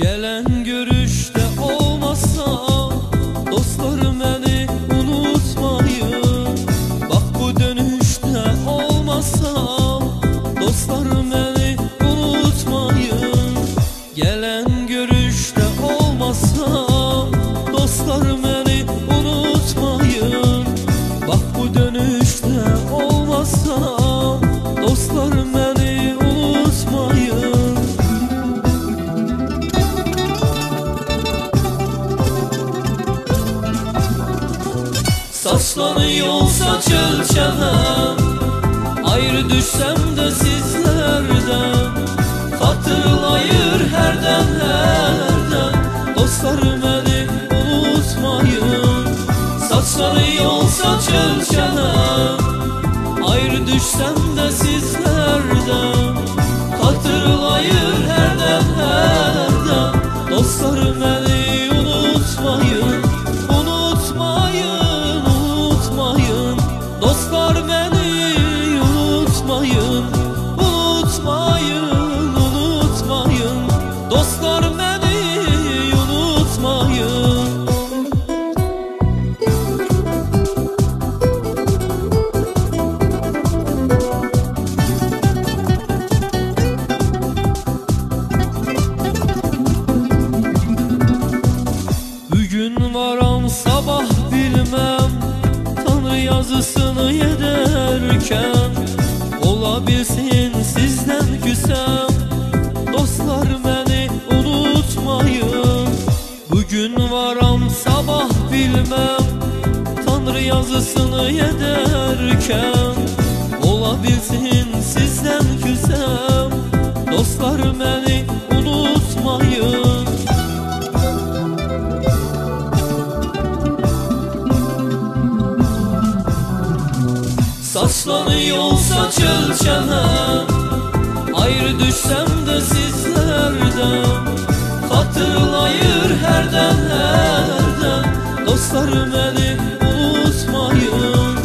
gelen Saslanıyorsa çölçene Ayrı düşsem de sizlerden. Hatırlayır herden herden. Dostlar beni unutmayın. Saçları yolsa çölçene Ayrı düşsem de sizlerden Dostlar beni yederken Olabilsin sizden küsem. Dostlar beni unutmayın. Bugün varam sabah bilmem. Tanrı yazısını yederken Olabilsin sizden küsem. Dostlar beni Saslanıyorsa çölçene Ayrı düşsem de sizlerden. Hatırlayır herden herden. Dostlar beni unutmayın.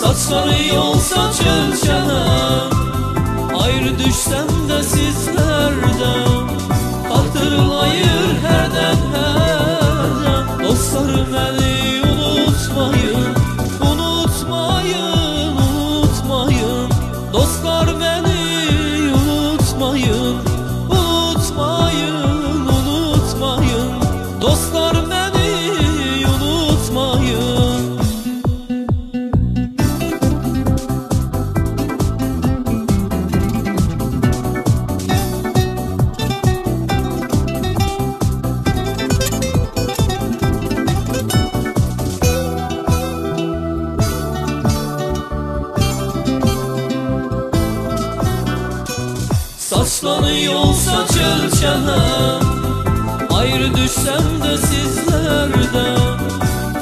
Saçları yolsa çölçene Saçlanıyorsa çölçene Ayrı düşsem de sizlerden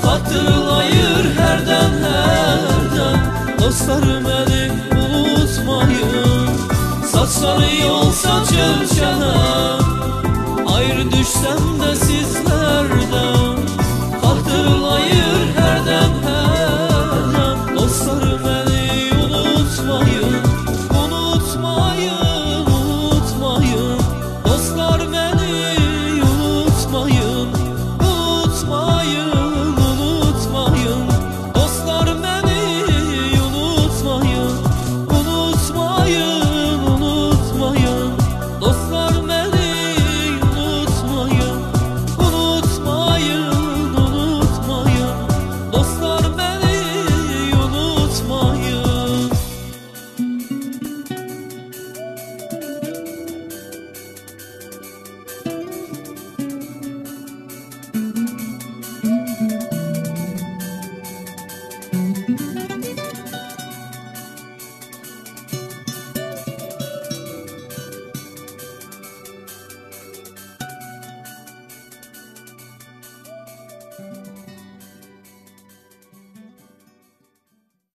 Hatırlayır herden herden Dostlar beni unutmayın. Saçları yolsa çölçene Ayrı düşsem de sizlerden